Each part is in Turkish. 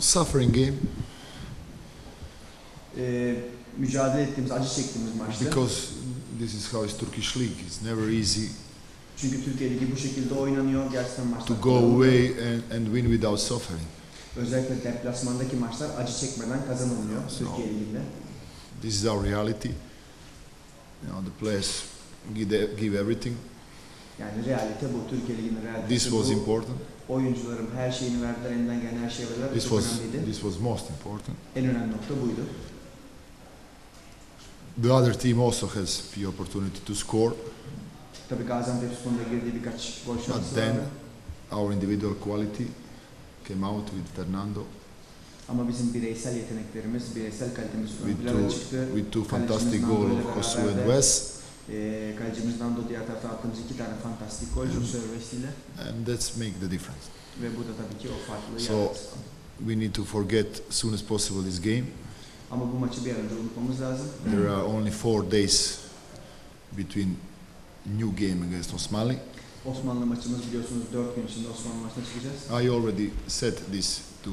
suffering game Ee, mücadele ettiğimiz, acı çektiğimiz maçtı. because this is how it's Turkish league. It's never easy Çünkü Türkiye Ligi bu şekilde oynanıyor. Gerçekten maçlar to go away and, and win without suffering. Özellikle deplasmandaki maçlar acı çekmeden kazanılmıyor So- Türkiye Ligi'nde. This is our reality. You know, the players give, give everything. Yani realite bu. Türkiye Ligi'nin realitesi This was bu. important. Oyuncularım her şeyini verdiler, elinden gelen her şeyi verdiler. This Çok was önemliydi. this was most important. En önemli nokta buydu. The other team also has few opportunity to score, Tabii Gaziantep Spor'un da girdiği birkaç gol but then vardı. our individual quality came out with Fernando Ama bizim bireysel yeteneklerimiz, bireysel kalitemiz ön with plana two çıktı. with two fantastic goals of Josu and Wes, Ee, kalecimiz Nando diğer taraftan attığımız iki tane fantastik gol Jose and that's make the difference. Ve bu da tabii ki o farklılığı So- yarattı. We need to forget as soon as possible this game. Ama bu maçı bir an önce unutmamız lazım. There are only four days between new game against Osmali. Osmanlı maçımız biliyorsunuz 4 gün içinde Osmanlı maçına çıkacağız. I already said this to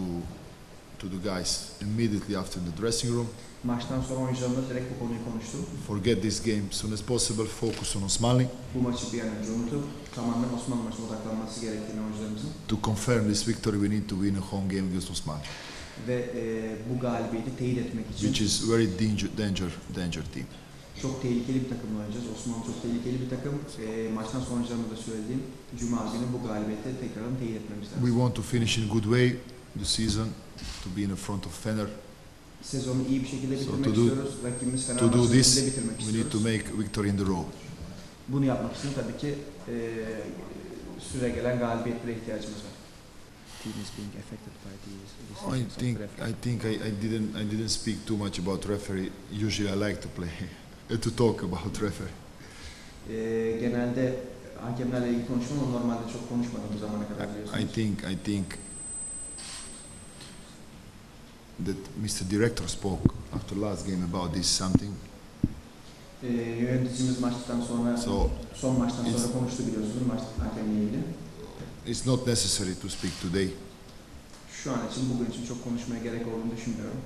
to the guys immediately after the dressing room. Maçtan sonra oyuncularımla direkt bu konuyu konuştum. Forget this game as soon as possible. Focus on Osmali Bu maçı bir an önce unutup tamamen Osmanlı maçına odaklanması gerektiğini oyuncularımızın. to confirm this victory. We need to win a home game against Osmali, Ve e, bu galibiyeti teyit etmek için which is very danger danger danger team. çok tehlikeli bir takımla oynayacağız. Osmanlı çok tehlikeli bir takım. E, maçtan sonra oyuncularıma da söylediğim Cuma günü bu galibiyeti tekrardan teyit etmemiz lazım. We want to finish in good way the season to be in the front of Fener. Sezonu iyi bir şekilde So bitirmek to do- istiyoruz. Rakibimiz To do Fenerbahçe'nin this, önünde bitirmek we need to istiyoruz. make victory in the road. Bunu yapmak için tabii ki e, süre gelen galibiyetlere ihtiyacımız var. team is being affected by these I think. I think I, I didn't I didn't speak too much about referee. Usually I like to play to talk about referee. E, genelde hakemlerle ilgili konuşmam normalde çok konuşmadım bu zamana kadar I biliyorsunuz. think I think that Mr. Director spoke after last game about this something. E, yöneticimiz maçtan sonra So son maçtan It's- sonra konuştu biliyorsunuz maç hakemle ilgili. it's not necessary to speak today. Şu an için bugün için çok konuşmaya gerek olduğunu düşünmüyorum.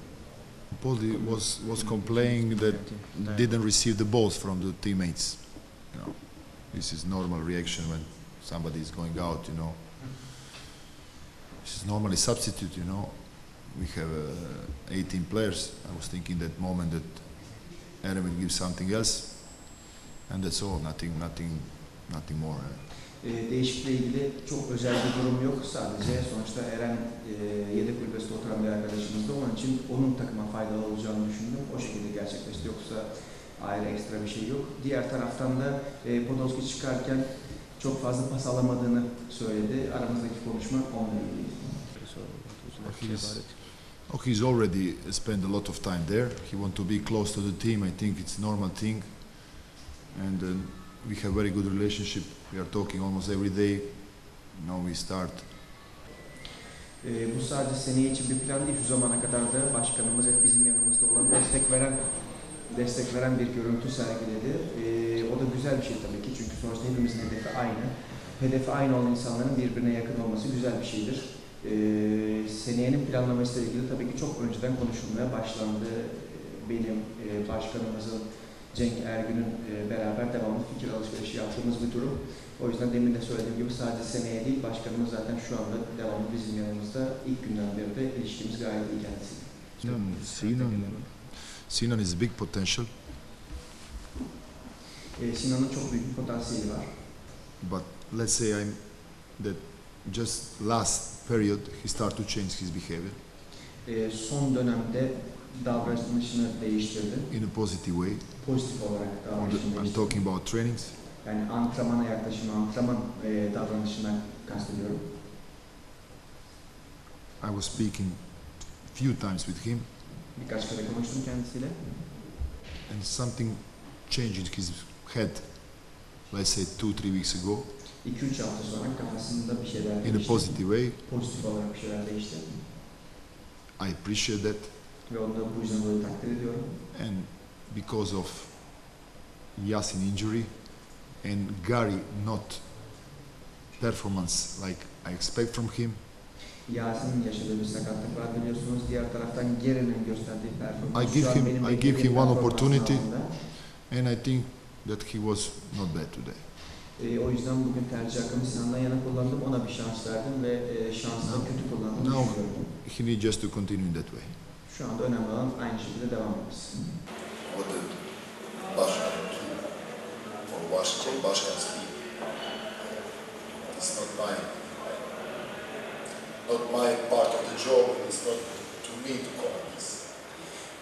Poli was was complaining that didn't receive the balls from the teammates. You know, this is normal reaction when somebody is going out. You know, this is normally substitute. You know, we have uh, 18 players. I was thinking that moment that Aaron will give something else, and that's all. Nothing, nothing, nothing more. E, değişiklikle ilgili çok özel bir durum yok. Sadece sonuçta Eren e, yedek kulübesinde oturan bir arkadaşımızdı. Onun için onun takıma faydalı olacağını düşündüm. O şekilde gerçekleşti. Yoksa ayrı ekstra bir şey yok. Diğer taraftan da e, Podolski çıkarken çok fazla pas alamadığını söyledi. Aramızdaki konuşma onunla ilgili. So to say He's- about it? Oh, he's already spent a lot of time there. He want to be close to the team. I think it's normal thing, and uh, we have very good relationship. We are talking almost every day. Now we start. E, bu sadece seneye için bir plan değil. Şu zamana kadar da başkanımız hep bizim yanımızda olan destek veren destek veren bir görüntü sergiledi. E, o da güzel bir şey tabii ki çünkü sonuçta hepimizin hedefi aynı. Hedefi aynı olan insanların birbirine yakın olması güzel bir şeydir. E, seneyenin planlamasıyla ilgili tabii ki çok önceden konuşulmaya başlandı. E, Benim, e, başkanımızın, Cenk Ergün'ün e, beraber devamlı fikir alışverişi yaptığımız bir durum. O yüzden demin de söylediğim gibi sadece seneye değil, başkanımız zaten şu anda devamlı bizim yanımızda. ilk günden beri de ilişkimiz gayet iyi kendisiyle. Sinan, Sinan, Sinan is big potential, E, Sinan'ın çok büyük bir potansiyeli var. but let's say I'm that just last period he started to change his behavior E, son dönemde davranışını değiştirdi. in a positive way. Pozitif olarak davranışını I'm talking about trainings. Yani antrenmana yaklaşımı, antrenman e, davranışından kastediyorum. I was speaking few times with him, Birkaç kere konuştum kendisiyle. and something changed in his head. Let's say two, three weeks ago, 2-3 hafta sonra kafasında bir şeyler in a positive way. Pozitif olarak bir şeyler değişti. I appreciate that, Ve onu da bu yüzden dolayı takdir ediyorum. and because of Yasin injury and Gary not performance like I expect from him, Yasin'in yaşadığı bir sakatlık var biliyorsunuz. Diğer taraftan Geren'in gösterdiği performans. I give him- I give him one opportunity. And I think that he was not bad today. E, o yüzden bugün tercih hakkımı Sinan'dan yana kullandım. Ona bir şans verdim ve e, şansı da kötü kullandım. No. He needs just to continue in that way. Şu anda önemli olan aynı şekilde devam etmesi. What the Bashkan or Bashkan, Bashkan speak. It's not my, not my part of the job. It's not to me to comment this.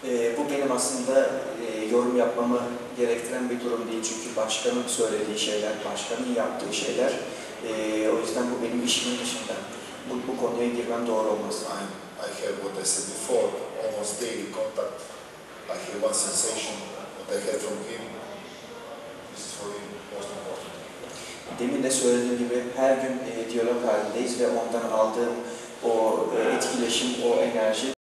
Ee, bu benim aslında e, yorum yapmamı gerektiren bir durum değil çünkü başkanın söylediği şeyler, başkanın yaptığı şeyler. Ee, o yüzden bu benim işimin dışında. Bu, bu konuya girmem doğru olmaz. I'm, I have what I said before, almost daily contact. I have one sensation, what I had from him. This is for him most important. Demin de söylediğim gibi her gün e, diyalog halindeyiz ve ondan aldığım o e, etkileşim, o enerji